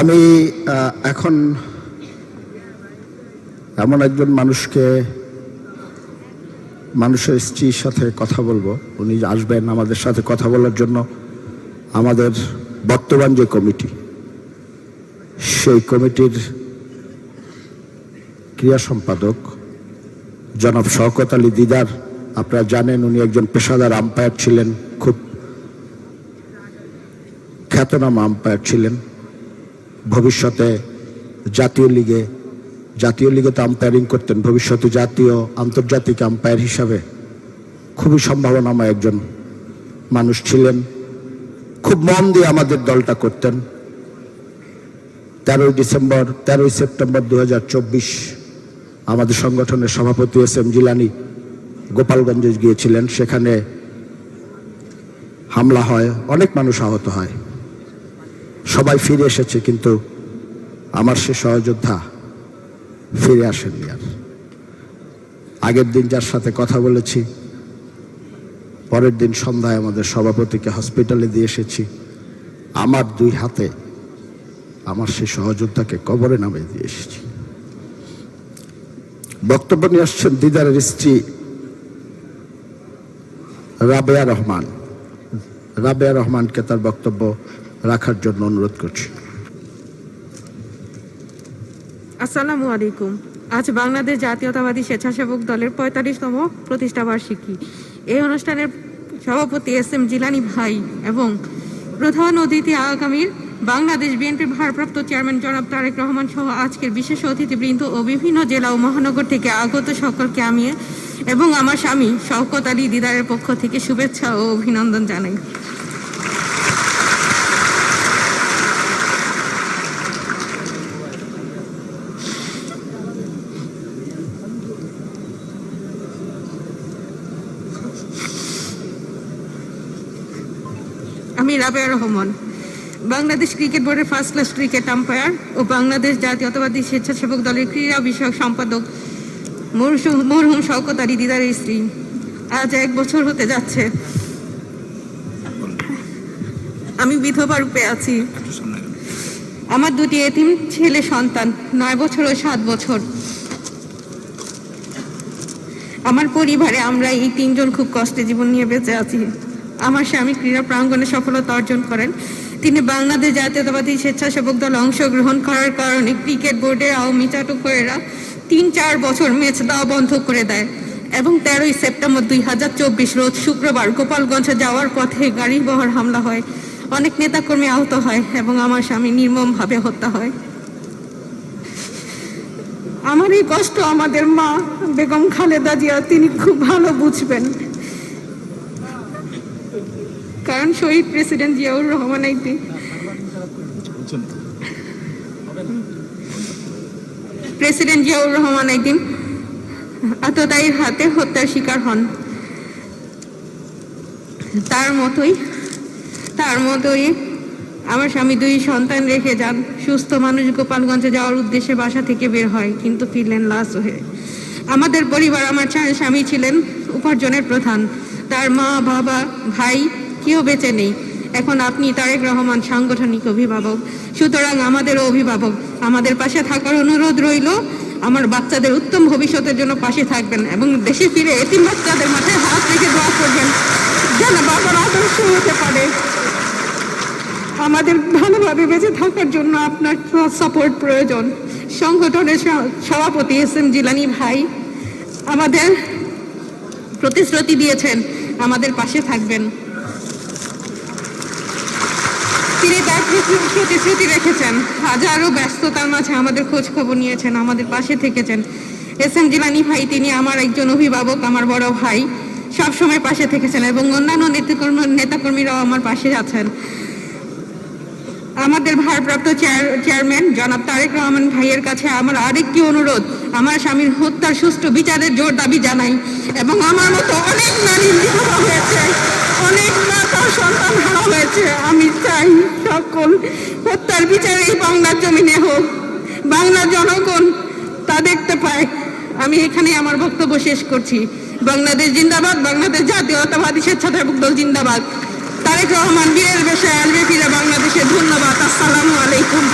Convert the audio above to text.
আমি এখন এমন একজন মানুষকে, মানুষের স্ত্রীর সাথে কথা বলব। উনি আসবেন আমাদের সাথে কথা বলার জন্য। আমাদের বর্তমান যে কমিটি, সেই কমিটির ক্রিয়া সম্পাদক জনাব শওকত আলী দিদার, আপনারা জানেন উনি একজন পেশাদার আম্পায়ার ছিলেন, খুব খ্যাতনামা আম্পায়ার ছিলেন। ভবিষ্যতে জাতীয় লিগে জাতীয় লিগে তো আম্পায়ারিং করতেন, ভবিষ্যতে জাতীয় আন্তর্জাতিক আম্পায়ার হিসাবে খুবই সম্ভাবনাময় একজন মানুষ ছিলেন। খুব মন দিয়ে আমাদের দলটা করতেন। তেরোই ডিসেম্বর, তেরোই সেপ্টেম্বর দু হাজার চব্বিশ আমাদের সংগঠনের সভাপতি এস এম জিলানি গোপালগঞ্জে গিয়েছিলেন। সেখানে হামলা হয়, অনেক মানুষ আহত হয়। সবাই ফিরে এসেছে, কিন্তু আমার সে সহযোদ্ধা ফিরে আসেননি আর। আগের দিন যার সাথে কথা বলেছি, পরের দিন সন্ধ্যায় আমাদের সভাপতিকে হসপিটালে দিয়ে এসেছি। আমার দুই হাতে আমার সেই সহযোদ্ধাকে কবরে নামিয়ে দিয়ে এসেছি। বক্তব্য নিয়ে আসছেন দিদারের স্ত্রী রাবেয়া রহমান। রাবেয়া রহমানকে তার বক্তব্য রাখার জন্য অনুরোধ করছি। আসসালামু আলাইকুম। আজ বাংলাদেশ জাতীয়তাবাদী স্বেচ্ছাসেবক দলের পঁয়তাল্লিশতম প্রতিষ্ঠা বার্ষিকী। এই অনুষ্ঠানের সভাপতি এস এম জিলানি ভাই এবং প্রধান অতিথি আগামীর বাংলাদেশ বিএনপির ভারপ্রাপ্ত চেয়ারম্যান জনাব তারেক রহমান সহ আজকের বিশেষ অতিথিবৃন্দ ও বিভিন্ন জেলা ও মহানগর থেকে আগত সকলকে আমি এবং আমার স্বামী শওকত আলী দিদারের পক্ষ থেকে শুভেচ্ছা ও অভিনন্দন জানাই। আমি রাবেয়া রহমান। বাংলাদেশ ক্রিকেট বোর্ডের ফার্স্ট ক্লাস ক্রিকেট আম্পায়ার ও বাংলাদেশ জাতীয়তাবাদী স্বেচ্ছাসেবক দলের ক্রীড়া বিষয়ক সম্পাদক মরহুম- শওকত আলী দিদারের স্ত্রী। আজ এক বছর হতে যাচ্ছে। আমি বিধবা রূপে আছি। আমার দুটি এতিম ছেলে সন্তান, নয় বছর ও সাত বছর। আমার পরিবারে আমরা এই তিনজন খুব কষ্টে জীবন নিয়ে বেঁচে আছি। আমার স্বামী ক্রীড়া প্রাঙ্গণে সফলতা অর্জন করেন। তিনি বাংলাদেশ জাতীয়তাবাদী স্বেচ্ছাসেবক দলে অংশগ্রহণ করার কারণে ক্রিকেট বোর্ডের আওয়ামী চাটুকরেরা তিন চার বছর ম্যাচ দেওয়া বন্ধ করে দেয় এবং তেরোই সেপ্টেম্বর দুই হাজার চব্বিশ রোজ শুক্রবার গোপালগঞ্জে যাওয়ার পথে গাড়ি বহর হামলা হয়। অনেক নেতাকর্মী আহত হয় এবং আমার স্বামী নির্মমভাবে হত্যা হয়। আমার এই কষ্ট আমাদের মা বেগম খালেদা জিয়া, তিনি খুব ভালো বুঝবেন। কারণ শহীদ প্রেসিডেন্ট জিয়াউর রহমান একদিন প্রেসিডেন্ট জিয়াউর রহমান একদিন আততায়ীর হাতে হত্যার শিকার হন। তার মতোই তার মতোই আমার স্বামী দুই সন্তান রেখে যান। সুস্থ মানুষ গোপালগঞ্জে যাওয়ার উদ্দেশ্যে বাসা থেকে বের হয়, কিন্তু ফিরলেন লাশ হয়ে। আমাদের পরিবার, আমার স্বামী ছিলেন উপার্জনের প্রধান। তার মা, বাবা, ভাই কেউ বেঁচে নেই। এখন আপনি তারেক রহমান সাংগঠনিক অভিভাবক। সুতরাং আমাদেরও অভিভাবক। আমাদের পাশে থাকার অনুরোধ রইল, আমার বাচ্চাদের উত্তম ভবিষ্যতের জন্য পাশে থাকবেন এবং দেশে ফিরে এতিম বাচ্চাদের মাথায় হাত রেখে দোয়া করবেন, যেন বাবার আদর্শ হতে পারে। আমাদের ভালোভাবে বেঁচে থাকার জন্য আপনার সাপোর্ট প্রয়োজন। সংগঠনের সভাপতি এস এম জিলানি ভাই আমাদের প্রতিশ্রুতি দিয়েছেন, আমাদের পাশে থাকবেন। তিনি তার প্রতি- প্রতিশ্রুতি রেখেছেন, হাজারো ব্যস্ততার মাঝে আমাদের খোঁজ খবর নিয়েছেন, আমাদের পাশে থেকেছেন। এস এম জিলানি ভাই, তিনি আমার একজন অভিভাবক, আমার বড় ভাই সব সময় পাশে থেকেছেন এবং অন্যান্য নেতাকর্মী, নেতাকর্মীরাও আমার পাশে আছেন। আমাদের ভারপ্রাপ্ত চেয়ার- চেয়ারম্যান জনাব তারেক রহমান ভাইয়ের কাছে আমার আরেকটি অনুরোধ, আমার স্বামীর হত্যার সুষ্ঠু বিচারের জোর দাবি জানাই এবং আমার মতো অনেক নারী বিধবা হয়েছে। অনেক মা তার সন্তান হারা হয়েছে। আমি চাই সকল হত্যার বিচার এই বাংলার জমিনে হোক। বাংলার জনগণ তা দেখতে পায়। আমি এখানে আমার বক্তব্য শেষ করছি। বাংলাদেশ জিন্দাবাদ, বাংলাদেশ জাতীয়তাবাদী স্বেচ্ছাসেবক দল জিন্দাবাদ। তারেক রহমান বীরের বেশে আসবে ফিরে বাংলাদেশে ধন্যবাদ। আসসালামু আলাইকুম।